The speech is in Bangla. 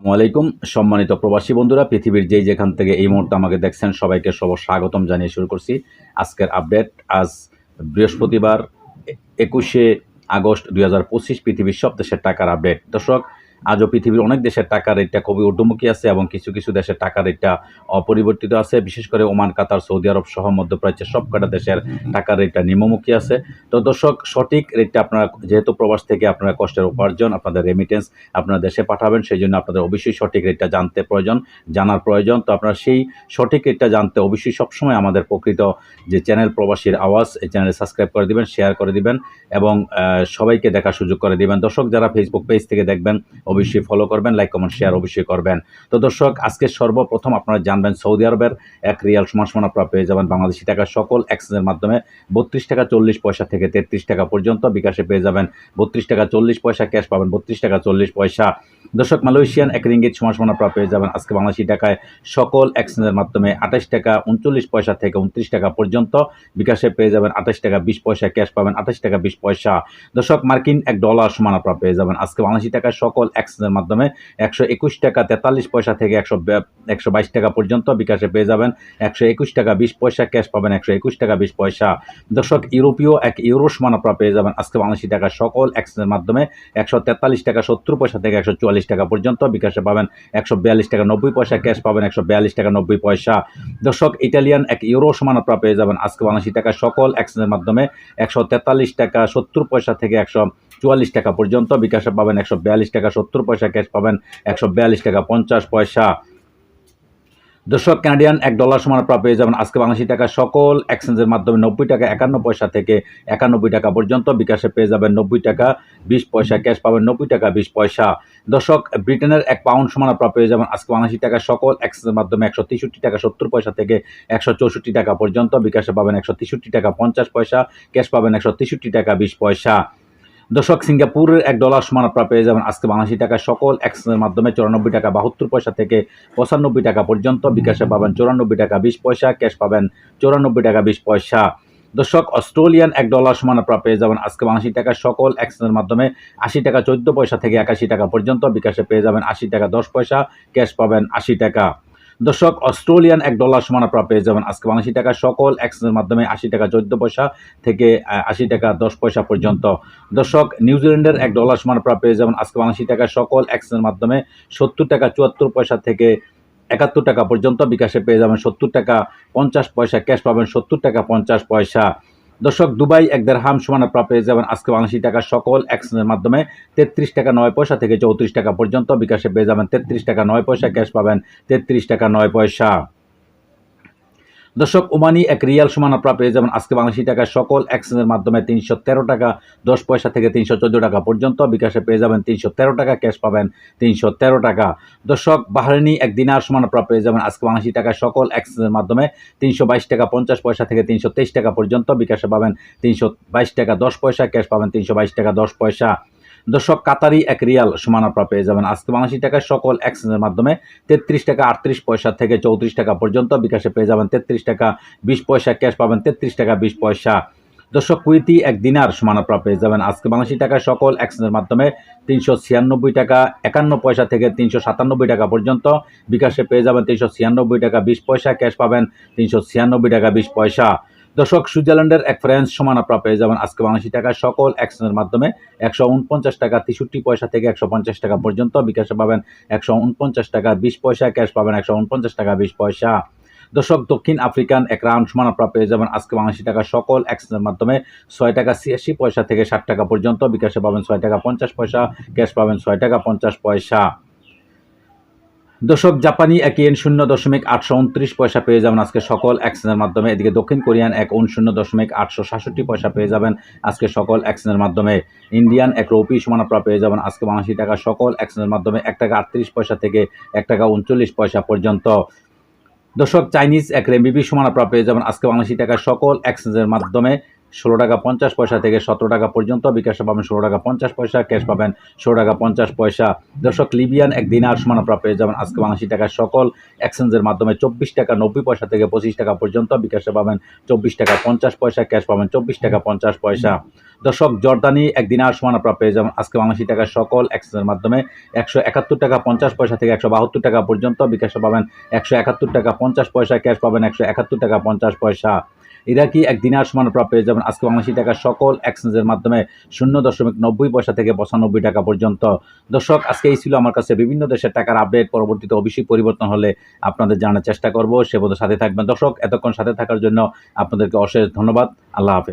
আসসালামাইকুম সম্মানিত প্রবাসী বন্ধুরা, পৃথিবীর যেই যেখান থেকে এই মুহূর্তে আমাকে দেখছেন, সবাইকে সব স্বাগতম জানিয়ে শুরু করছি আজকের আপডেট। আজ বৃহস্পতিবার একুশে আগস্ট দুই হাজার পঁচিশ, পৃথিবীর সব দেশের টাকার আপডেট। দর্শক আজও পৃথিবীর অনেক দেশের টাকার রেটটা খুবই ঊর্ধ্বমুখী আছে এবং কিছু কিছু দেশের টাকার রেটটা অপরিবর্তিত আছে। বিশেষ করে ওমান, কাতার, সৌদি আরব সহ মধ্যপ্রাচ্যের সব কটা দেশের টাকার রেটটা নিম্নমুখী আছে। তো দর্শক, সঠিক রেটটা আপনারা যেহেতু প্রবাস থেকে আপনারা কষ্টের উপার্জন, আপনাদের রেমিটেন্স আপনারা দেশে পাঠাবেন, সেই জন্য আপনাদের অবশ্যই সঠিক রেটটা জানতে প্রয়োজন, জানার প্রয়োজন। তো আপনারা সেই সঠিক রেটটা জানতে অবশ্যই সবসময় আমাদের প্রকৃত যে চ্যানেল প্রবাসীর আওয়াজ, এই চ্যানেলে সাবস্ক্রাইব করে দিবেন শেয়ার করে দিবেন এবং সবাইকে দেখার সুযোগ করে দিবেন। দর্শক, যারা ফেসবুক পেজ থেকে দেখবেন অবশ্যই ফলো করবেন লাইক কমেন্ট শেয়ার অবশ্যই করবেন। তো দর্শক, আজকে সর্বপ্রথম আপনারা জানবেন সৌদি আরবের এক রিয়াল সমান সমান আপনারা পেয়ে যাবেন বাংলাদেশি টাকা। সকল এক্সচেঞ্জের মাধ্যমে বত্রিশ টাকা চল্লিশ পয়সা থেকে তেত্রিশ টাকা পর্যন্ত বিকাশে পেয়ে যাবেন। বত্রিশ টাকা চল্লিশ পয়সা ক্যাশ পাবেন বত্রিশ টাকা চল্লিশ পয়সা। দর্শক, মালয়েশিয়ান এক রিঙ্গিত সমান সমান আপনারা পেয়ে যাবেন আজকে বাংলাদেশি টাকায়। সকল এক্সচেঞ্জের মাধ্যমে আঠাশ টাকা উনচল্লিশ পয়সা থেকে উনত্রিশ টাকা পর্যন্ত বিকাশে পেয়ে যাবেন। আঠাশ টাকা বিশ পয়সা ক্যাশ পাবেন আঠাশ টাকা বিশ পয়সা। দর্শক, মার্কিন এক ডলার সমান আপনারা পেয়ে যাবেন। আজকে বাংলাদেশি টাকায় সকল এক্সচেঞ্জের মাধ্যমে একশো একুশ টাকা তেতাল্লিশ পয়সা থেকে একশো একশো বাইশ টাকা পর্যন্ত বিকাশে পেয়ে যাবেন। একশো একুশ টাকা বিশ পয়সা, ক্যাশ পাবেন একশো একুশ টাকা বিশ পয়সা। দর্শক, ইউরোপীয় এক ইউরো সমান আপনারা পেয়ে যাবেন আজকে বাংলাদেশি টাকা সকল এক্সচেঞ্জের মাধ্যমে। একশো তেতাল্লিশ টাকা সত্তর পয়সা থেকে একশো চুয়াল্লিশ টাকা পর্যন্ত বিকাশে পাবেন। একশো বিয়াল্লিশ টাকা নব্বই পয়সা, ক্যাশ পাবেন একশো বিয়াল্লিশ টাকা নব্বই পয়সা। দর্শক, ইটালিয়ান এক ইউরো সমান আপনারা পেয়ে যাবেন আজকে বাংলাদেশি টাকা সকল এক্সচেঞ্জের মাধ্যমে। একশো তেতাল্লিশ টাকা সত্তর পয়সা থেকে একশো চুয়াল্লিশ টাকা পর্যন্ত। বিকাশে পাবেন একশো বিয়াল্লিশ টাকা, সত্তর পয়সা ক্যাশ পাবেন একশো বিয়াল্লিশ টাকা, পঞ্চাশ পয়সা। দর্শক কানাডিয়ান এক ডলার সমান আপনারা পেয়ে যাবেন। আজকে বাংলাদেশি টাকা সকল এক্সচেঞ্জের মাধ্যমে নব্বই টাকা, একান্ন পয়সা থেকে একানব্বই টাকা পর্যন্ত বিকাশে পেয়ে যাবেন নব্বই টাকা, বিশ পয়সা ক্যাশ পাবেন নব্বই টাকা, বিশ পয়সা। দর্শক, ব্রিটেনের এক পাউন্ড সমান আপনারা পেয়ে যাবেন। আজকে বাংলাদেশি টাকা সকল এক্সচেঞ্জের মাধ্যমে একশো তেষট্টি টাকা, সত্তর পয়সা থেকে একশো চৌষট্টি টাকা পর্যন্ত বিকাশে পাবেন একশো তেষট্টি টাকা, পঞ্চাশ পয়সা, ক্যাশ পাবেন একশো তেষট্টি টাকা, বিশ পয়সা। দর্শক, সিঙ্গাপুরের এক ডলার সমান আপনারা পেয়ে যাবেন আজকে বাংলাদেশি টাকা সকল এক্সচেঞ্জের মাধ্যমে চুরানব্বই টাকা, বাহাত্তর পয়সা থেকে পঁচানব্বই টাকা পর্যন্ত। বিকাশে পাবেন চুরানব্বই টাকা বিশ পয়সা, ক্যাশ পাবেন চুরানব্বই টাকা বিশ পয়সা। দর্শক, অস্ট্রেলিয়ান এক ডলার সমান আপনারা পেয়ে যাবেন আজকে বাংলাদেশি টাকা সকল এক্সচেঞ্জের মাধ্যমে। আশি টাকা, চোদ্দ পয়সা থেকে একাশি টাকা পর্যন্ত বিকাশে পেয়ে যাবেন আশি টাকা, দশ পয়সা, ক্যাশ পাবেন আশি টাকা। দর্শক, অস্ট্রেলিয়ান এক ডলার সমান আপনারা পেয়ে যাবেন। আজকে বাংলাদেশি টাকা সকল এক্সচেঞ্জের মাধ্যমে আশি টাকা চোদ্দ পয়সা থেকে আশি টাকা দশ পয়সা পর্যন্ত। দর্শক নিউজিল্যান্ডের এক ডলার সমান আপনারা পেয়ে যাবেন। আজকে বাংলাদেশি টাকা সকল এক্সচেঞ্জের মাধ্যমে সত্তর টাকা চুয়াত্তর পয়সা থেকে একাত্তর টাকা পর্যন্ত বিকাশে পেয়ে যাবেন। সত্তর টাকা পঞ্চাশ পয়সা ক্যাশ পাবেন সত্তর টাকা পঞ্চাশ পয়সা। দর্শক, দুবাই এক দেড়হাম সমান প্রাপ্য পেয়ে যাবেন আজকে বাংলাদেশি টাকা সকল এক্সচেঞ্জের মাধ্যমে। তেত্রিশ টাকা নয় পয়সা থেকে চৌত্রিশ টাকা পর্যন্ত বিকাশে পেয়ে যাবেন তেত্রিশ টাকা নয় পয়সা, ক্যাশ পাবেন তেত্রিশ টাকা নয় পয়সা। দর্শক ওমানি এক রিয়াল সমান আপনারা পেয়ে যাবেন আজকে বাংলাদেশি টাকা সকল এক্সচেঞ্জের মাধ্যমে তিনশো তেরো টাকা, দশ পয়সা থেকে তিনশো চোদ্দ টাকা পর্যন্ত। বিকাশে পেয়ে যাবেন তিনশো তেরো টাকা, ক্যাশ পাবেন তিনশো তেরো টাকা। দর্শক, বাহারিনি এক দিনার সমান আপনারা পেয়ে যাবেন আজকে বাংলাদেশি টাকা সকল এক্সচেঞ্জের মাধ্যমে তিনশো বাইশ টাকা, পঞ্চাশ পয়সা থেকে তিনশো তেইশ টাকা পর্যন্ত। বিকাশে পাবেন তিনশো বাইশ টাকা, দশ পয়সা, ক্যাশ পাবেন তিনশো বাইশ টাকা, দশ পয়সা। দর্শক, কাতারি এক রিয়াল সমান পেয়ে যাবেন। আজকে বাংলাদেশি টাকায় সকল এক্সচেঞ্জের মাধ্যমে তেত্রিশ টাকা আটত্রিশ পয়সা থেকে চৌত্রিশ টাকা পর্যন্ত বিকাশে পেয়ে যাবেন। তেত্রিশ টাকা বিশ পয়সা ক্যাশ পাবেন, তেত্রিশ টাকা বিশ পয়সা। দর্শক, কুইতি এক দিনার সমান আপনারা পেয়ে যাবেন। আজকে বাংলাদেশি টাকায় সকল এক্সচেঞ্জের মাধ্যমে তিনশো ছিয়ানব্বই টাকা একান্ন পয়সা থেকে তিনশো সাতানব্বই টাকা পর্যন্ত বিকাশে পেয়ে যাবেন। তিনশো ছিয়ানব্বই টাকা বিশ পয়সা, ক্যাশ পাবেন তিনশো ছিয়ানব্বই টাকা বিশ পয়সা। দর্শক, সুইজারল্যান্ডের এক ফ্রেন্স সমান আপনারা পেয়ে যাবেন আজকে বাংলাদেশি টাকা সকল এক্সচেঞ্জের মাধ্যমে। একশো উনপঞ্চাশ টাকা তেষট্টি পয়সা থেকে একশো পঞ্চাশ টাকা পর্যন্ত বিকাশে পাবেন। একশো উনপঞ্চাশ টাকা বিশ পয়সা, ক্যাশ পাবেন একশো উনপঞ্চাশ টাকা বিশ পয়সা। দর্শক, দক্ষিণ আফ্রিকান এক রাউন্ড সমান আপনারা পেয়ে যাবেন আজকে বাংলাদেশি টাকা সকল এক্সচেঞ্জের মাধ্যমে। ছয় টাকা ছিয়াশি পয়সা থেকে ষাট টাকা পর্যন্ত বিকাশে পাবেন ছয় টাকা পঞ্চাশ পয়সা, ক্যাশ পাবেন ছয় টাকা পঞ্চাশ পয়সা। দর্শক জাপানি এক ইয়েন শূন্য দশমিক আটশো উনত্রিশ পয়সা পেয়ে যাবেন আজকে সকল এক্সচেঞ্জের মাধ্যমে। এদিকে দক্ষিণ কোরিয়ান এক উন শূন্য দশমিক আটশো সাতষট্টি পয়সা পেয়ে যাবেন আজকে সকল এক্সচেঞ্জের মাধ্যমে। ইন্ডিয়ান এক রৌপি সমান আপনারা পেয়ে যাবেন আজকে বাংলাদেশি টাকা সকল এক্সচেঞ্জের মাধ্যমে এক টাকা আটত্রিশ পয়সা থেকে এক টাকা উনচল্লিশ পয়সা পর্যন্ত। দর্শক চাইনিজ এক রেমিবি সমান আপনারা পেয়ে যাবেন আজকে বাংলাদেশি টাকা সকল এক্সচেঞ্জের মাধ্যমে। ষোলো টাকা পঞ্চাশ পয়সা থেকে সতেরো টাকা পর্যন্ত। বিকাশে পাবেন ষোলো টাকা পঞ্চাশ পয়সা, ক্যাশ পাবেন ষোলো টাকা পঞ্চাশ পয়সা। দর্শক, লিবিয়ান এক দিনার সমান আপনারা পেয়ে যাবেন আজকে বাংলাদেশি টাকা সকল এক্সচেঞ্জের মাধ্যমে চব্বিশ টাকা নব্বই পয়সা থেকে পঁচিশ টাকা পর্যন্ত। বিকাশে পাবেন চব্বিশ টাকা পঞ্চাশ পয়সা, ক্যাশ পাবেন চব্বিশ টাকা পঞ্চাশ পয়সা। দর্শক জর্দানি একদিন আর সমান আপনারা পেয়ে যাবেন। আজকে বাংলাদেশি টাকার সকল এক্সচেঞ্জের মাধ্যমে একশো একাত্তর টাকা পঞ্চাশ পয়সা থেকে একশো বাহাত্তর টাকা পর্যন্ত বিকাশে পাবেন। একশো একাত্তর টাকা পঞ্চাশ পয়সা ক্যাশ পাবেন, একশো একাত্তর টাকা পঞ্চাশ পয়সা। ইরাকি এক দিনার সমান পেয়ে যাবেন? আজকে বাংলাদেশি টাকার সকল এক্সচেঞ্জের মাধ্যমে শূন্য দশমিক নব্বই পয়সা থেকে পঁচানব্বই টাকা পর্যন্ত। দর্শক, আজকে এই ছিল আমার কাছে বিভিন্ন দেশের টাকার আপডেট পরবর্তীতে অবশ্যই পরিবর্তন হলে আপনাদের জানার চেষ্টা করব। সে সাথে থাকবেন। দর্শক, এতক্ষণ সাথে থাকার জন্য আপনাদেরকে অশেষ ধন্যবাদ। আল্লাহ হাফেজ।